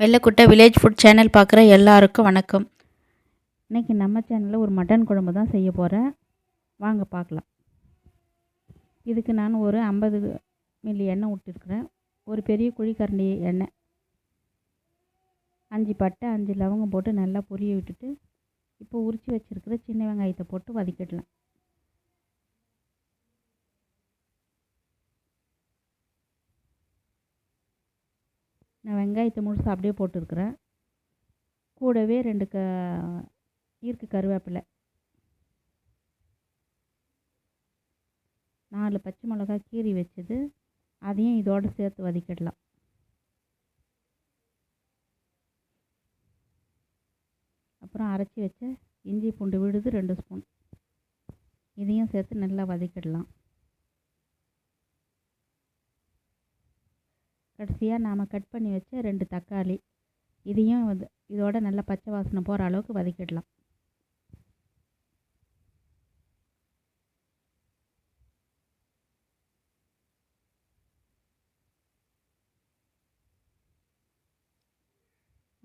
வெள்ளைக்குட்டை village food channel பார்க்குற எல்லாருக்கும் வணக்கம். இன்றைக்கி நம்ம சேனலில் ஒரு மட்டன் குழம்பு தான் செய்ய போகிறேன் வாங்க பார்க்கலாம். இதுக்கு நான் ஒரு ஐம்பது மில்லி எண்ணெய் விட்டுருக்குறேன் ஒரு பெரிய குழிக்கரண்டி எண்ணெய். அஞ்சு பட்டை அஞ்சு லவங்கம் போட்டு நல்லா பொரிய விட்டுட்டு இப்போ உரித்து வச்சுருக்கிற சின்ன வெங்காயத்தை போட்டு வதக்கிடலாம். நான் வெங்காயத்தை முழுசாக அப்படியே போட்டிருக்கிறேன். கூடவே ரெண்டு க ஈர்க்கு கருவேப்பிலை. நாலு பச்சை மிளகா கீறி வச்சது அதையும் இதோடு சேர்த்து வதக்கிடலாம். அப்புறம் அரைச்சி வச்ச இஞ்சி பூண்டு விழுது ரெண்டு ஸ்பூன். இதையும் சேர்த்து நல்லா வதக்கிடலாம். கடைசியாக நாம் கட் பண்ணி வச்ச ரெண்டு தக்காளி. இதையும் வந்து இதோட நல்லா பச்சை வாசனை போகிற அளவுக்கு வதக்கிடலாம்.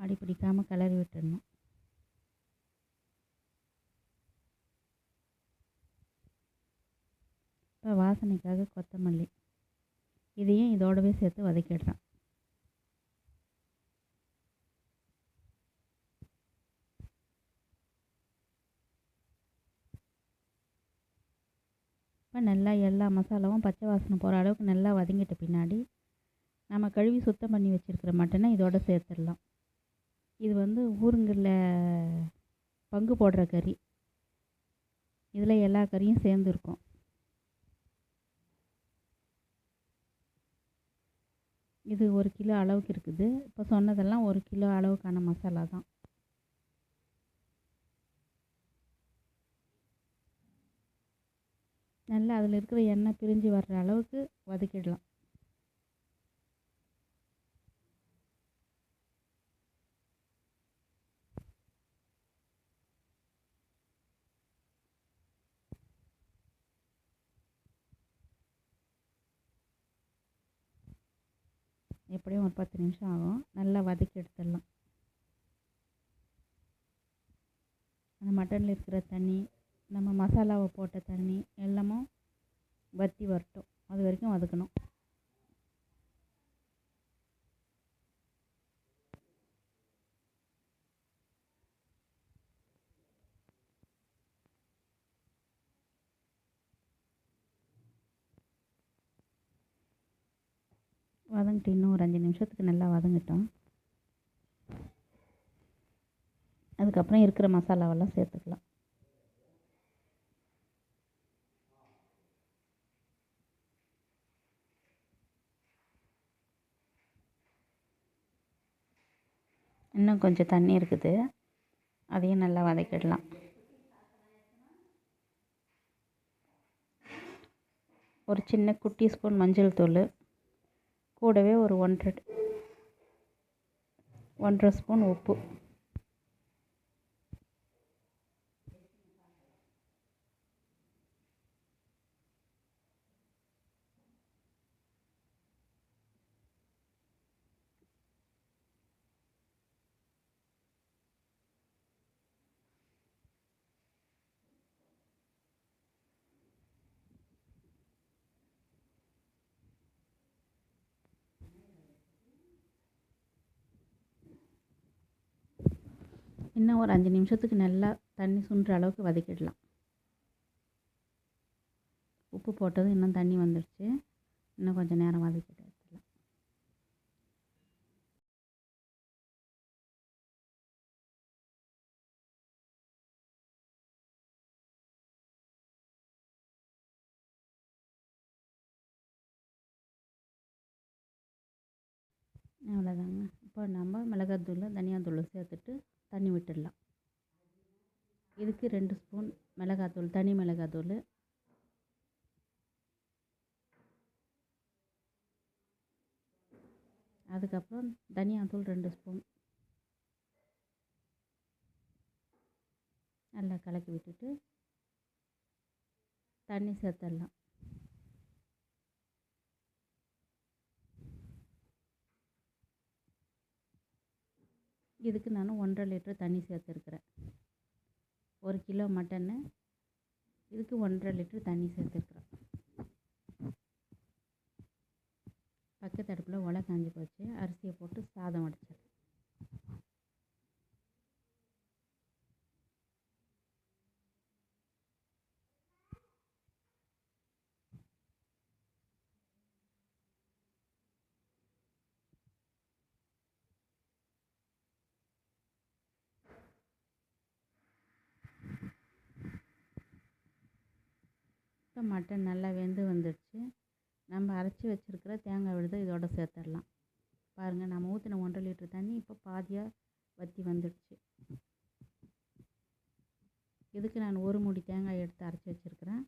அடி பிடிக்காமல் கிளறி விட்டுடணும். இப்போ வாசனைக்காக கொத்தமல்லி. இதையும் இதோடவே சேர்த்து வதக்கிடுறேன் இப்போ நல்லா எல்லா மசாலாவும் பச்சை வாசனை போகிற அளவுக்கு நல்லா வதங்கிட்ட பின்னாடி நம்ம கழுவி சுத்தம் பண்ணி வச்சுருக்கிற மட்டனை இதோட சேர்த்துடலாம். இது வந்து ஊருங்களில் பங்கு போடுற கறி. இதில் எல்லா கறியும் சேர்ந்துருக்கும் இது ஒரு கிலோ அளவுக்கு இருக்குது. இப்போ சொன்னதெல்லாம் ஒரு கிலோ அளவுக்கான மசாலா தான். நல்லா அதில் இருக்கிற எண்ணெய் பிரிஞ்சு வர்ற அளவுக்கு வதக்கிடலாம். எப்படியும் ஒரு பத்து நிமிஷம் ஆகும். நல்லா வதக்கி எடுத்துடலாம். அந்த மட்டனில் இருக்கிற தண்ணி நம்ம மசாலாவை போட்ட தண்ணி எல்லாமும் வற்றி வரட்டும். அது வரைக்கும் வதக்கணும். வதங்கிட்டு இன்னும் ஒரு அஞ்சு நிமிஷத்துக்கு நல்லா வதங்கிட்டோம். அதுக்கப்புறம் இருக்கிற மசாலாவெல்லாம் சேர்த்துக்கலாம். இன்னும் கொஞ்சம் தண்ணி இருக்குது. அதையும் நல்லா வதக்கிடலாம். ஒரு சின்ன குட்டி ஸ்பூன் மஞ்சள் தூள். கூடவே ஒரு ஒன்றரை ஒன்றரை ஸ்பூன் உப்பு. இன்னும் ஒரு அஞ்சு நிமிஷத்துக்கு நல்லா தண்ணி சுண்டுற அளவுக்கு வதக்கிடலாம். உப்பு போட்டதும் இன்னும் தண்ணி வந்துடுச்சு இன்னும் கொஞ்சம் நேரம் வதக்கிட்டு எடுத்துடலாம். அவ்வளோதாங்க இப்போ நம்ம மிளகாத்தூள் தனியாத்தூள் சேர்த்துட்டு தண்ணி விட்டுடலாம். இதுக்கு ரெண்டு ஸ்பூன் மிளகாத்தூள் தனி மிளகாத்தூள். அதுக்கப்புறம் தனியாத்தூள் ரெண்டு ஸ்பூன். நல்லா கலக்கி விட்டுட்டு தண்ணி சேர்த்துடலாம். இதுக்கு நான் ஒன்றரை லிட்டர் தண்ணி சேர்த்துருக்குறேன். ஒரு கிலோ மட்டன்னு இதுக்கு ஒன்றரை லிட்டர் தண்ணி சேர்த்துருக்குறேன் பக்கத்து அடுப்பில் ஒலை காஞ்சி போச்சு. அரிசியை போட்டு சாதம் வடிச்சிடுறேன் இப்போ மட்டன் நல்லா வெந்து வந்துடுச்சு. நம்ம அரைச்சி வச்சுருக்கிற தேங்காய் விழுதை இதோட சேர்த்துடலாம். பாருங்கள் நம்ம ஊற்றின ஒன்றரை லிட்டர் தண்ணி இப்போ பாதியாக வற்றி வந்துடுச்சு. இதுக்கு நான் ஒரு மூடி தேங்காய் எடுத்து அரைச்சி வச்சுருக்கிறேன்.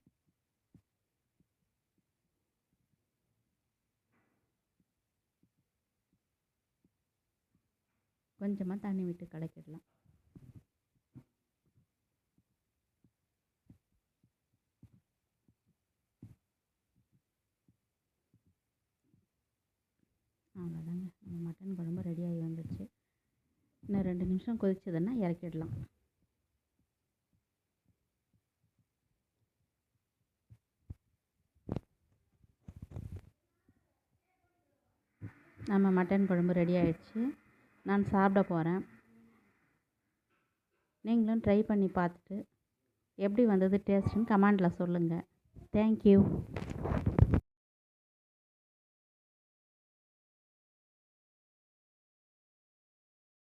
கொஞ்சமாக தண்ணி விட்டு கலக்கிடலாம். அவ்வளோதாங்க. நம்ம மட்டன் குழம்பு ரெடியாகி வந்துடுச்சு இன்னும் ரெண்டு நிமிஷம் கொதிச்சதுன்னா இறக்கிடலாம். நம்ம மட்டன் குழம்பு ரெடி ஆகிடுச்சு நான் சாப்பிட போகிறேன் நீங்களும் ட்ரை பண்ணி பார்த்துட்டு எப்படி வந்தது டேஸ்ட்டுன்னு கமெண்டில் சொல்லுங்கள் தேங்க்யூ